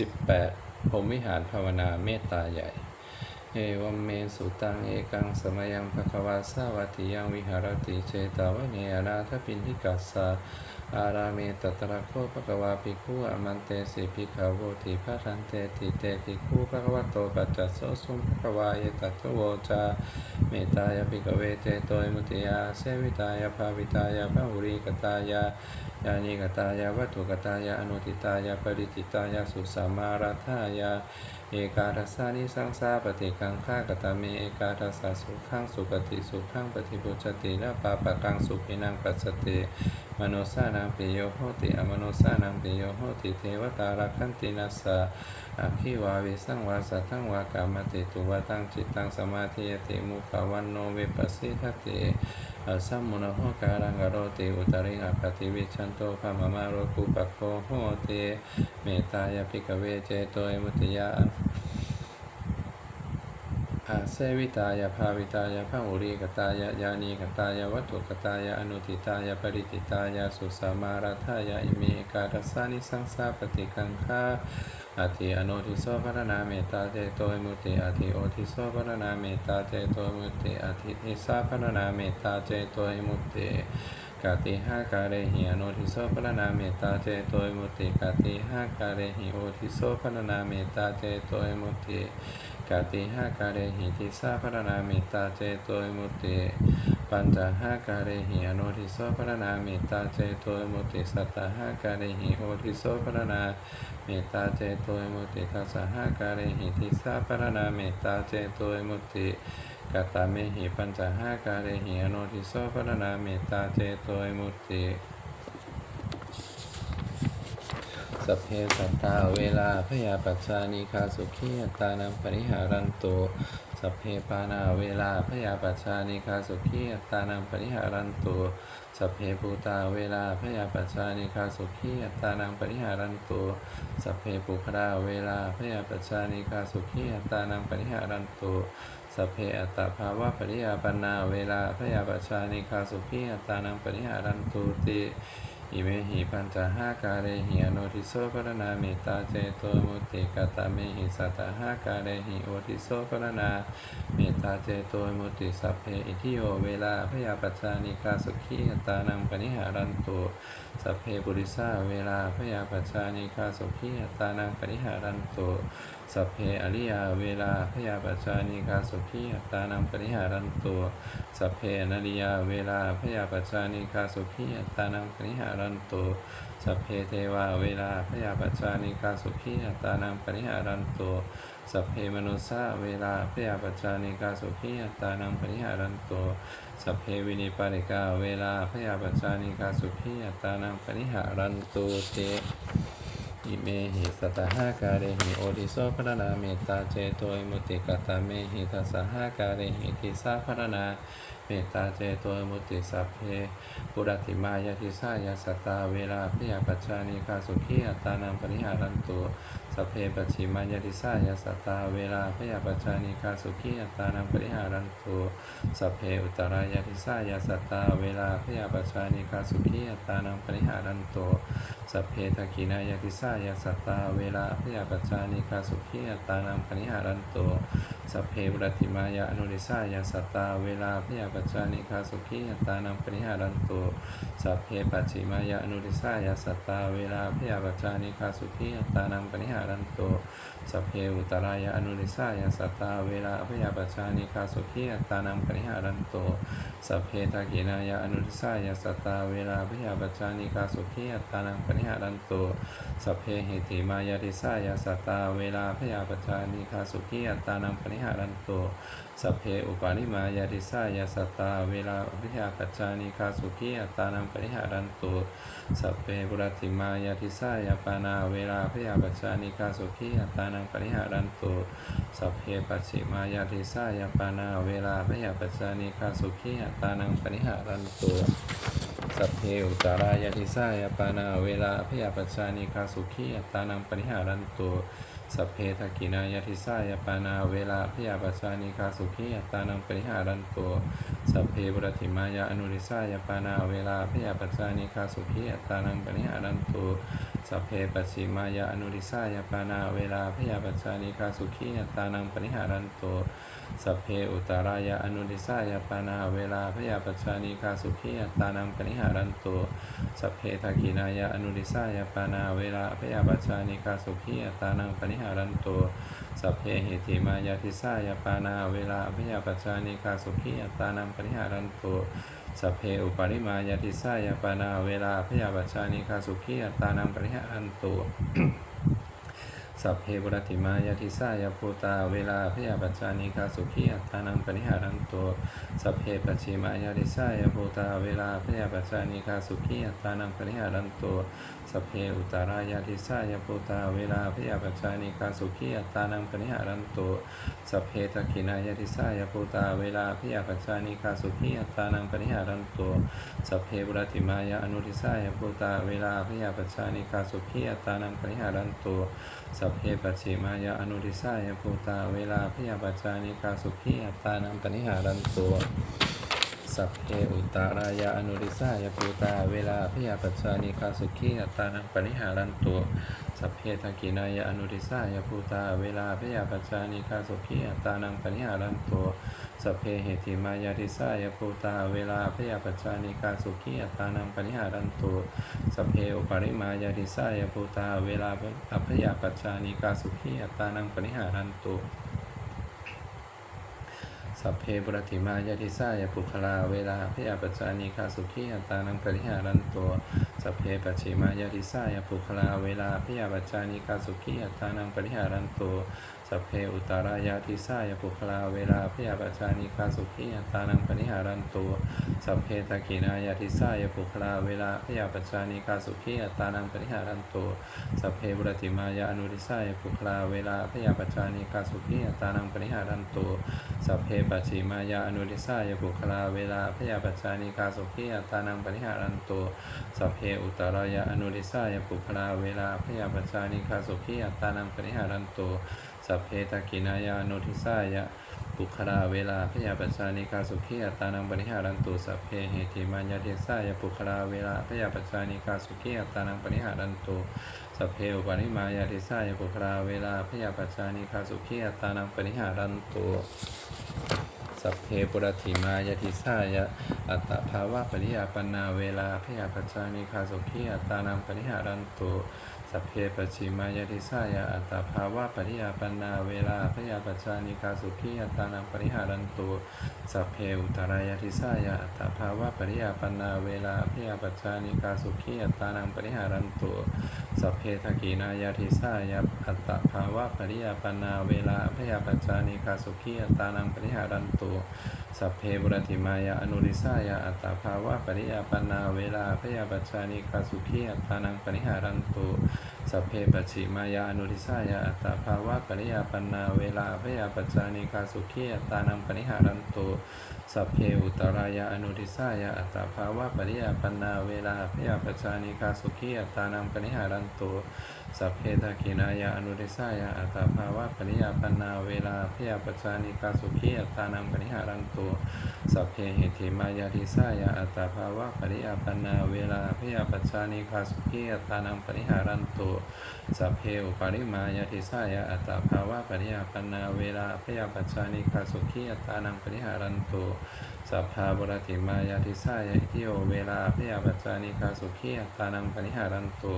18พรมวิหารภาวนาเมตตาใหญ่ เอวัมเมสุตังเอกังสมยังภควาสาวัติยังวิหารติเจตาวเนอนาทปินทิกัสสา อาราเมตตระโคภควาภิกขุอมันเตสิภิกขโวติภะทันเตติเตภิกขุภควโตปัจจโสสุภควาเยตัตโวจาเมตตายภิกขเวเตโตยมุติยาเสวิตายาภาวิตายภาหุริกตายายานิกตายาวัตถุกตายาอนุติตายาปริจิตายาสุสามารัธายา เอกาทัสสานิสังสาปฏิกังฆากตาเมเอกาทัสสะสุขังสุปฏิสุขังปฏิปุจตินะปาปะกังสุขินังปัสสติมโนสานังปิโยโหติอมโนสานังปิโยโหติเทวตารักขันตินัสสะอคิวาวิสังวาสัทังวากามติตุวตังจิตตังสมาธิยติมุขวันโนเวปัสสิทติ อาสัมมุนโหการังกโรติอุตริงอปฏิวิชันโตภามมาโรกุปโคโหติเมตายภิกเวเจโตยมุติยา อาเสวิตายาภาวิตายาภาอุริกตายายานีกตายาวัตถุกตายาอนุติตายาปริติตายาสุสามารัธายาอิเมกาทัสานิสังสาปฏิกังคาอาทิอโนทิโสภรณาเมตตาเจโตมุติอาทิโอทิโสภรณาเมตตาเจโตมุติอาทิทิสาภรณาเมตตาเจโตมุติกาติห้ากาเรหิอโนทิโสพระนาเมตตาเจโตมุติกาติห้ากาเรหิโอทิโสพระนาเมตตาเจโตมุติ กาติห้ากาเรหิทิสาพระนาเมตตาเจโตยมุติปัญจห้ากาเรหิอโนทิโสพระนาเมตตาเจโตยมุติสัตตห้ากาเรหิโอทิโสพระนาเมตตาเจโตยมุติทัสสะห้ากาเรหิทิสาพระนาเมตตาเจโตยมุติกตาเมหิปัญจห้ากาเรหิอโนทิโสพระนาเมตตาเจโตยมุติ สัพเพสัตตาเวลาพยาปัจจานิคาสุขีอัตตานังปริหารันตุสัพเพปานาเวลาพยาปัจจานิคาสุขีอัตตานังปริหารันตุสัพเพภูตาเวลาพยาปัจจานิคาสุขีอัตตานังปริหารันตุสัพเพปุคดาเวลาพยาปัจจานิคาสุขีอัตตานังปริหารันตุสัพเพอัตตภาวะปริยาปนาเวลาพยาปชานิคาสุขีอัตตานังปริหารันตุติ อิเมหิปัญจหากาเรหิอโนทิโสปรณาเมตตาเจโตมุติกตาเมหิสัตตหากาเรหิโอทิโสปรณาเมตตาเจโตมุติสัพเพอิทิโยเวลาพยาปชานิคาสุขีอัตานังปริหารันตุสัพเพปุริสาเวลาพยาปชานิคาสุขีอัตานังปริหารันตุสัพเพอริยาเวลาพยาปชานิคาสุขีอัตานังปริหารันตุสัพเพนริยาเวลาพยาปชานิคาสุขีอัตานังปริหารันตุสัพเพเทวาเวลาพยาปชานิกาสุขีอัตานังปริหารันตุสัพเพมนุสาเวลาพยาปชานิกาสุขีอัตานังปริหารันตุสัพเพวินิปาริกาเวลาพยาปชานิกาสุขีอัตตานังปริหารันตุเต อิเมหิสตหากาเรหิโอริโสพระนาเมตตาเจโตมุติกตาเมหิทัสสหากาเรหิทิสาพระนาเมตตาเจโตมุติสัพเพปุรติมายาทิสายาสตาเวลาพยาปัจจานิคาสุขีอัตตานังปริหารันตุ สัพเพปัจฉิมายาทิสายาสตตาเวลาพยาปัจจานิคาสุขีอัตานังปริหารันตุสัพเพอุตรายาทิสายาสตตาเวลาพยาปัจจานิคาสุขีอัตานังปริหารันตุสัพเพทกินายาติสายาสัตตาเวลาพยาปัจจานิคาสุขีอัตานังปณิหารันโตสัพเพปฏิมายาอนุริสายาสัตตาเวลาพยาปัจจานิคาสุขีอัตานังปณิหารันโตสัพเพปัจฉิมายาอนุริสายาสัตตาเวลาพยาปัจจานิคาสุขีอัตานังปณิหารันโตสัพเพอุตรายาอนุริสายาสัตตาเวลาพยาปัจจานิคาสุขีอัตานังปณิหารันโตสัพเพทกินายาอนุริสายาสัตตาเวลาพยาปัจจานิคาสุขีอัตานังปณิหารันโตสัพเพหิติมายาติสายาสัตตาเวลาพยาปัจจานิคาสุขีอัตานังปณิหารันโตสัพเพอุปาณิมายาติสายาสัตตาเวลาพยาปัจจานิคาสุขีอัตานังปณิหารันโตสัพเพบุรติมายาติสายาปานาเวลาพยาปัจจานิคาสุขีอัตานังปณิหารันโตสัพเพปัจฉิมายาติสายาปานาเวลาพยาปัจจานิคาสุขีอัตานังปณิหารันโตสัพเพอุตารายาติสายปานาเวลาพยาปัจจานิคาสุขีอัตานังปริหารันตุสัพเพทกินายาติสายปานาเวลาพยาปัจจานิคาสุขีอัตตานังปริหารันตุสัพเพบรติมายาอนุริสายาปานาเวลาพยาปัจจานิคาสุขีอัตตานังปริหารันตุสัพเพปัจิมายาอนุริสายาปานาเวลาพยาปัจจานิคาสุขีอัตตานังปริหารันตุสัพเพอุตารายาอนุริสายาปานาเวลาพยาปัจจานิคาสุขีอัตตานังปริหารันตุสัพเพทักขินายาอนุริสายาปานาเวลาพยาปัจจานิคาสุขีอัตตานังปริหารันตุสัพเพเหติมายาทิสายาปานาเวลาพยาปัจจานิคาสุขีอัตตานังริหารันตุสัพเพอุปริมายาติสายปานาเวลาพยาบัชชานิคาสุขีอัตตานังปริหารันตุ สัพเพบุรติมายาทิสายาภูตา เวลาพยาปัจจานิคาสุขีอัตตานังปริหารันตุสัพเพปัจฉิมายาทิสายาภูตา เวลาพยาปัจจานิคาสุขีอัตตานังปริหารันตุสัพเพอุตารายาทิสายาภูตา เวลาพยาปัจจานิคาสุขีอัตตานังปริหารันตุสัพเพทักขินายาทิสายาภูตา เวลาพยาปัจจานิคาสุขีอัตตานังปริหารันตุสัพเพบุรติมายาอนุทิสายาภูตา เวลาพยาปัจจานิคาสุขีอัตตานังปริหารันตุสัพเพปัจฉิมายาอนุทิสายภูตาเวลาพยาปัจจานิกาสุขีอัตตานังปนิหารันตุ สัพเพอุตารายาอนุริสายภูตา เวลาพยาปัจจานิคาสุขีอัตตานังปริหารันตุสัพเพทักขินายาอนุริสายภูตา เวลาพยาปัจจานิคาสุขีอัตตานังปริหารันตุสัพเพเหติมายาทิสายภูตา เวลาพยาปัจจานิคาสุขีอัตตานังปริหารันตุสัพเพอุปริมายาทิสายภูตา เวลาพยาปัจจานิคาสุขีอัตตานังปริหารันตุ สัพเพบุรติมายาทิสายาปุคลาเวลาพยาปัจจานิคาสุขีอัตานังปริหารันตัวสัพเพปัจฉิมายาทิสายาปุคลาเวลาพยาปัจจานิคาสุขีอัตตานังปริหารันตัว สัพเพอุตารายาทิสายปุคลาเวลาพยาปัจานิคาสุขีอัตานังปริหารันตัวสัพเพตะกินายาทิสายปุคลาเวลาพยาปัจานิคาสุขีอัตานังปริหารันตัวสัพเพบุรติมายาอนุริสายปุคลาเวลาพยาปัจานิคาสุขีอัตานังปริหารันตัวสัพเพปัจฉิมายาอนุริสายปุคลาเวลาพยาปัจานิคาสุขีอัตานังปริหารันตัวสัพเพอุตารายาอนุริสายปุคลาเวลาพยาปัจานิคาสุขีอัตานังปริหารันตัว สัพเพตะกินายาอนุทิสายะปุคลาเวลาพยาปัจจานิคาสุขีอัตานังปริหารันตุสัพเพเหติมัญาเทสายะปุคลาเวลาพยาปัจจานิคาสุขีอัตานังปริหารันตุสัพเพอุปาริมายาเทสายะปุคลาเวลาพยาปัจจานิคาสุขีอัตานังปริหารันตุสัพเพปุรติมายาทิสายะอัตภาวะปริยาปนาเวลาพยาปัจจานิคาสุขีอัตานังปริหารันตุ สัพเพปชิมายาทิสายะอัตตภาวะปริยาปนาเวลาพยาปัจจานิคาสุขีอัตานังปริหารันตุสัพเพอุตรายาทิสายะอัตตภาวะปริยาปนาเวลาพยาปัจจานิคาสุขีอัตานังปริหารันตุสัพเพทกขินายาทิสายะอัตตภาวะปริยาปนาเวลาพยาปัจจานิคาสุขีอัตานังปริหารันตุสัพเพบุรติมายาอนุริสายะอัตตภาวะปริยาปนาเวลาพยาปัจจานิคาสุขีอัตานังปริหารันตุ สัพเพปัจฉิมายาอนุทิสายาอัตตาภาวะปริยาปนาเวลาพยาปัจจานิคาสุขีอัตตานังปริหารันตุสัพเพอุตรายาอนุทิสายาอัตตาภาวะปริยาปนาเวลาพยาปัจจานิคาสุขีอัตตานังปริหารันตุ สัพเพทักขินายาอนุริสายะอัตตภาวะปริยาปนาเวลาพยาปัจจานิคาสุขีอัตานังปริหารันตุสัพเพเหติมายาทิสายะอัตตภาวะปริยาปนาเวลาพยาปัจจานิคาสุขีอัตานังปริหารันตุสัพเพอุปริมายาทิสายะอัตตภาวะปริยาปนาเวลาพยาปัจจานิคาสุขีอัตานังปริหารันตุสัพพาบรติมายาทิสายะอิทิโอเวลาพยาปัจจานิคาสุขีอัตานังปริหารันตุ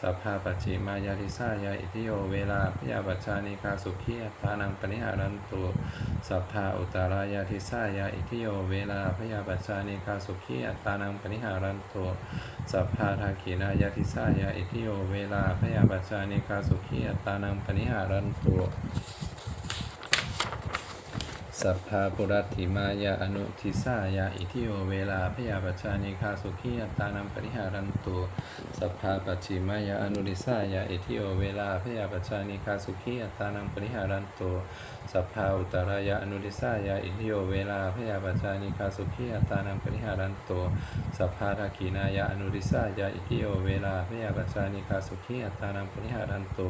สัพพาปัจฉิมายาทิสายาอิทิโย เวลาพยาปัจจานิคาสุขีอัตานังปณิหารันตุสัพพาอุตารายาทิสายาอิทิโย เวลาพยาปัจจานิคาสุขีอัตานังปณิหารันตุสัพพาทาขีนายาทิสายาอิทิโย เวลาพยาปัจจานิคาสุขีอัตานังปณิหารันตุ สัพพาปุรัติมายาอนุทิสายาอิทิโอเวลาพยาปัจจานิคาสุขีอัตานังปริหารันตุสัพพาปัจฉิมายาอนุริสายาอิทิโอเวลาพยาปัจจานิคาสุขีอัตานังปริหารันตุสัพพาอุตรายาอนุริสายาอิทิโอเวลาพยาปัจจานิคาสุขีอัตานังปริหารันตุสัพพาทักขินายาอนุริสายาอิทิโอเวลาพยาปัจจานิคาสุขีอัตานังปริหารันตุ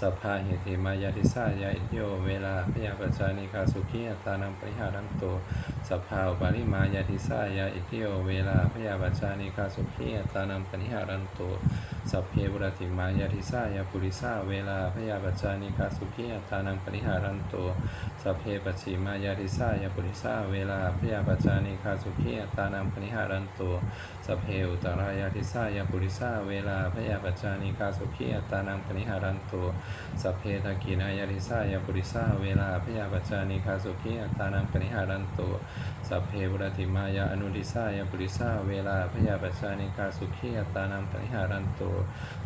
สัพพาเหติมายาทิสายาอิทิโอเวลาพยาปัจจานิคาสุขีตานังปริหารันโตสัพพาวปาริมายาติสายาอิทิโอเวลาพยาปัจจานิคาสุขีตานังปริหารันโตสัพเพบุรติมายาติสายาปุริสาเวลาพยาปัจจานิคาสุขีตานังปริหารันโตสัพเพปัจฉิมายาติสายาปุริสาเวลาพยาปัจจานิคาสุขีตานังปริหารันโตสัพเพอุตรายาติสายาปุริสาเวลาพยาปัจจานิคาสุขีตานังปริหารันโตสัพเพทกินายาติสายาปุริสาเวลาพยาปัจจานิคาสุขีตานังปริหารันโตสัพเพบุรติมายาอนุดิสายาปุริสาเวลาพยาปัจจานิคาสุขีตานังปริหารันโต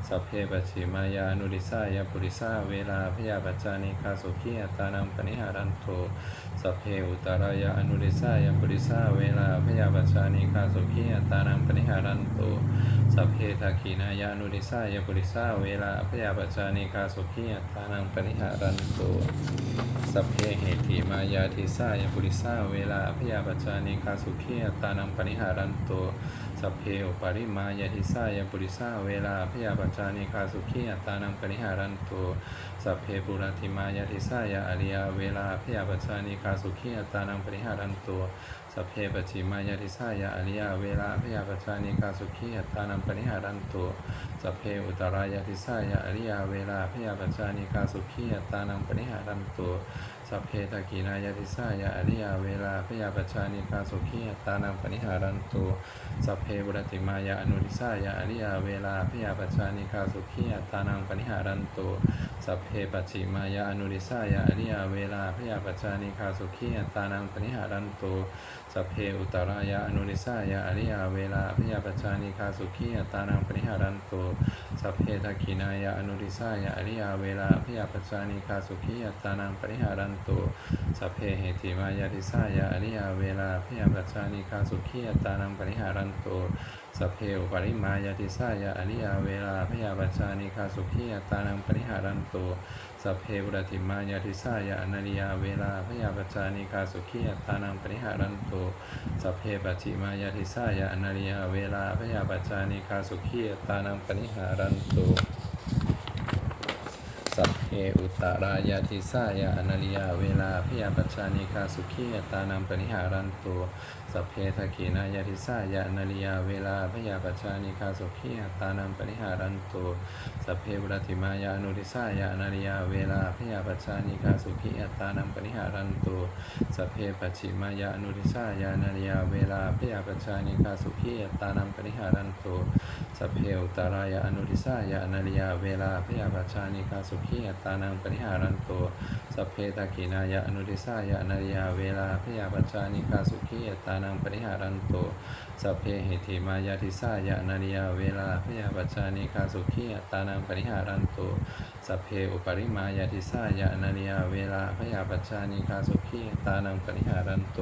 สัพเพปัจฉิมายาอนุดิสายาปุริสาเวลาพยาปัจจานิคาสุขีตานังปริหารันโตสัพเพอุตรายาอนุดิสายาปุริสาเวลาพยาปัจจานิคาสุขีตานังปริหารันโตสัพเพทักขินายาอนุดิสายาปุริสาเวลาพยาปัจจานิคาสุขีตานังปริหารันโตสัพเพเหติมายาทิสายปุริสาเวลาพยาปัจจานิคาสุขีตานังปริหารันโตสัพเพอุปริมายทิสายปุริสาเวลาพยาปัจจานิคาสุขีตานังปริหารันโตสัพเพปุรติมายทิสายอริยเวลาพยาปัจจานิคาสุขีตานังปริหารันโตสัพเพปัจฉิมายาทิสายาอริยาเวลาพยาปัจจานิคาสุขีตานังปริหารันโตสัพเพอุตรายาทิสายาอริยาเวลาพยาปัจจานิคาสุขีตานังปริหารันโตสัพเพตกินายาติสายาอริยาเวลาพยาปัจจานิคาสุขีตานังปนิหารันตุสัพเพบุรติมายาอนุริสายาอริยาเวลาพยาปัจจานิคาสุขีตานังปนิหารันตุสัพเพปัจฉิมายาอนุริสายาอริยาเวลาพยาปัจจานิคาสุขีตานังปนิหารันตุ สัพเพอุตรายาอนุริสายาอริยาเวลาพยาปัจจานิคาสุขีตานังปนิหารันตุสัพเพตกินายาอนุริสายาอริยาเวลาพยาปัจจานิคาสุขีตานังปนิหารันตุสัพเพเหติมายาติสายาอริยาเวลาพยาปัจจานิคาสุขีตานังปริหารันโตสัพเพอุปริมายาติสายาอริยาเวลาพยาปัจจานิคาสุขีตานังปริหารันโต สัพเพบุรติมายาติสายาอนาริยาเวลาพยาปัจจานิคาสุขีตานังปริหารันโตสัพเพปัจฉิมายาติสายาอนาริยาเวลาพยาปัจจานิคาสุขีตานังปริหารันโต สัพเพอุตตรายาทิสายาอนาริยาเวลาพยาปัจจานิคาสุขีตานังปนิหารันตุสัพเพทขีนายาทิสายาอนาริยาเวลาพยาปัจจานิคาสุขีตานังปนิหารันตุสัพเพบุรติมายานุริสายาอนาริยาเวลาพยาปัจจานิคาสุขีตานังปนิหารันตุสัพเพปัจฉิมายานุริสายาอนาริยาเวลาพยาปัจจานิคาสุขีตานังปนิหารันตุ สัพเพอุตตรายาอนุริสายาอนาริยาเวลาพยาปัจจานิคาสุขีตานังปนิหารันโตสัพเพตกินายะอนุริสายะอนาริยาเวลาพยาปัจจานิคาสุขีตานังปนิหารันโตสัพเพเหติมายาทิสายะอนาริยาเวลาพยาปัจจานิคาสุขีตานังปนิหารันโตสัพเพอุปริมายาทิสายะอนาริยาเวลาพยาปัจจานิคาสุขีตานังปนิหารันโต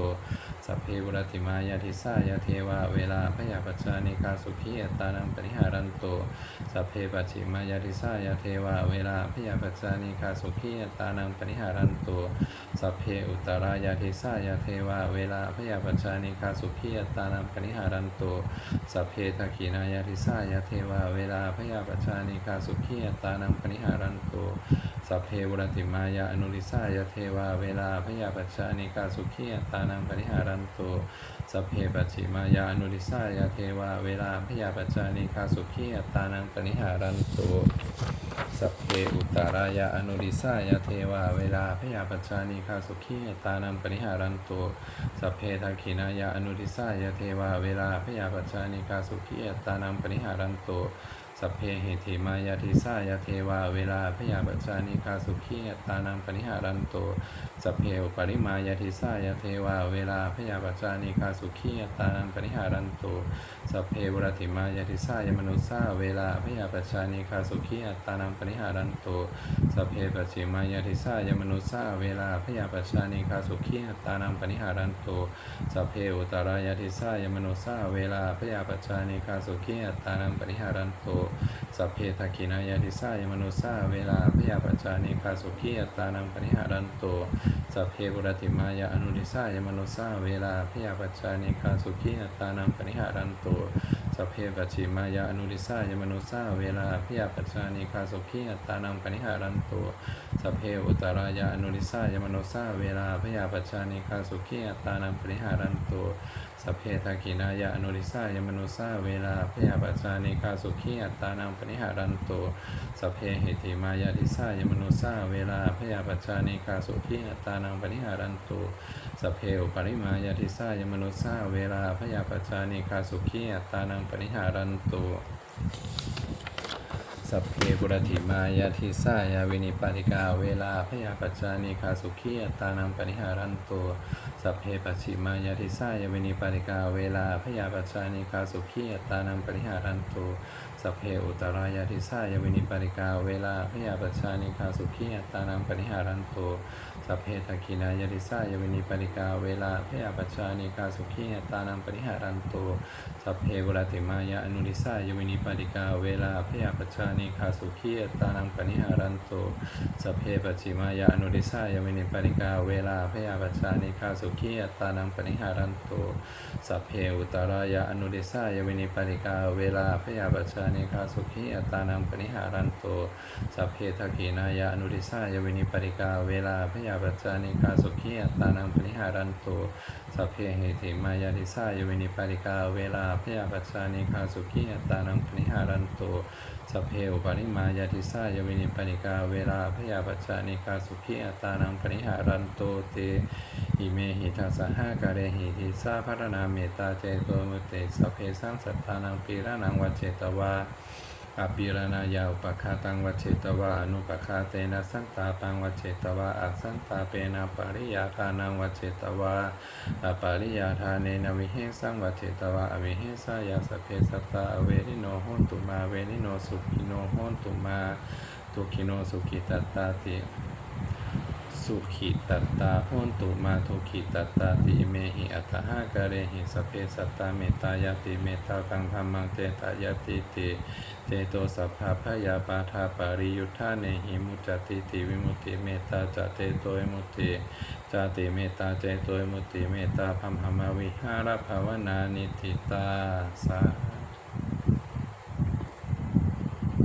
สัพเพบุรติมายาทิสายะเทวาเวลาพยาปัจจานิคาสุขีตานังปนิหารันโตสัพเพปัจฉิมายาทิสายะเทวาเวลาพยาปัจจานิคาสุขีตานังปนิหารันโตสัพเพอุตตรายาทิสายะเทวาเวลาพยาปัจจานิคาสุขีตานังปนิหารันโตสัพเพทักขินายาทิสายะเทวาเวลาพยาปัจจานิคาสุขีตานังปนิหารันโต สัพเพวรติมายาอนุริสายะเทวาเวลาพยาปัจจานิคาสุขีตานังปนิหารันโตสัพเพปัจฉิมายาอนุริสายะเทวาเวลาพยาปัจจานิคาสุขีตานังปนิหารันโตสัพเพอุตตรายาอนุริสายะเทวาเวลาพยาปัจจานิคาสุขีตานังปนิหารันโตสัพเพทักขินายาอนุริสายะเทวาเวลาพยาปัจจานิคาสุขีตานังปนิหารันโต สัพเพเหติมายาทิสายะเทวา เวลาพยาปัจานิคาสุขีตานังปนิหารันโต สัพเพอุปริมายาทิสายะเทวา เวลาพยาปัจานิคาสุขีตานังปนิหารันโต สัพเพบุรติมายาทิสายมนุสาเวลาพยาปัจานิคาสุขีตานังปนิหารันโต สัพเพปัจฉิมายาทิสายมนุสาเวลาพยาปัจานิคาสุขีตานังปนิหารันโต สัพเพอุตรายาทิสายมนุสาเวลาพยาปัจานิคาสุขีตานังปนิหารันโตสัพเพทักขินายาทิสายมนุสาเวลาพยาปัจจานิคาสุขีอัตานังปนิหารันโตสัพเพบุรติมายาอนุริสายมนุสาเวลาพยาปัจจานิคาสุขีอัตานังปนิหารันโตสัพเพปัจฉิมายาอนุริสายมนุสาเวลาพยาปัจจานิคาสุขีอัตตานังปณิหารันโตสัพเพอุตรายาอนุริสายมนุสาเวลาพยาปัจจานิคาสุขีอัตตานังปณิหารันโตสัพเพทักขินายาอนุริสายมนุสาเวลาพยาปัจจานิคาสุขีอัตตานังปณิหารันตุสัพเพหิติมายาทิสายมนุสาเวลาพยาปัจจานิคาสุขีอัตานังปณิหารันตุสเพอปริมายาทิสายมนุสาเวลาพยาปัจจานิคาสุขีอัตานังปณิหารันตุสัพเพปุรติมายาทิสายาวินิปาติกาเวลาพยาปัจจานิคาสุขีอัตานังปณิหารันตุสัพเพปัจฉิมายาทิสายาวินิปาติกาเวลาพยาปัจจานิคาสุขีอัตานังปณิหารันตุ สัพเพอุตรายาทิสายวินิปาติกาเวลาพยาปัจจานิคาสุขีอัตานังปณิหารันโตสัพเพทักินายาทิสายวินิปาติกาเวลาพยาปัจจานิคาสุขีอัตานังปณิหารันโตสัพเพปุรติมายาอนุริสายวินิปาติกาเวลาพยาปัจจานิคาสุขีอัตานังปณิหารันโตสัพเพปัจฉิมายาอนุริสายวินิปาติกาเวลาพยาปัจจานิคาสุขีอัตานังปณิหารันโตสัพเพอุตรายาอนุริสายวินิปาติกาเวลาพยาปัจจานิคาสุขีอัตตานังปณิหารันโตสัพเพทักขีนายาอนุริสายวินิปาติกาเวลาพยาปัจจานิคาสุขีอัตตานังปณิหารันโตสัพเพเหติมายาทิสายวินิปาติกาเวลาพยาปัจจานิคาสุขีอัตตานังปณิหารันโตสัพเพอุปาริมายาทิสายวินิปาติกาเวลาพยาปัจจานิคาสุขีอัตตานังปณิหารันโตเตอิเมหิทัสสหกะเรหิทิสาภารนาเมตตาเจโตมุตเตสัพเพสังสัตตานังปีระนังวัจเจตวา อภิรณายาอุปคาตังวัจเจตวาอนุปคาเตนะสันตาตังวัจเจตวาอัสันตาเปนะปริยาทานังวัจเจตวาอปาริยาทาเนนะวิเฮสังวัจเจตวาอวิเฮสายาสเพสัตตาเวนิโนโหนตุมาเวนิโนสุขิโนโหนตุมาทุกิโนสุขิตัตตาติ สุขิตัตตาโหนตุมาทุขิตัตตาติเมหิอัตหากะเรหิสเพสัตตาเมตายติเมตาตังธรรมังเตตายาติติเตโตสัพพะพยาปาทาปาริยุทธาเนหิมุจจติติวิมุติเมตตาจะเตโตมุติจาติเมตาเจโตมุติเมตตาพัมหมาวิหารภาวนานิติตาสา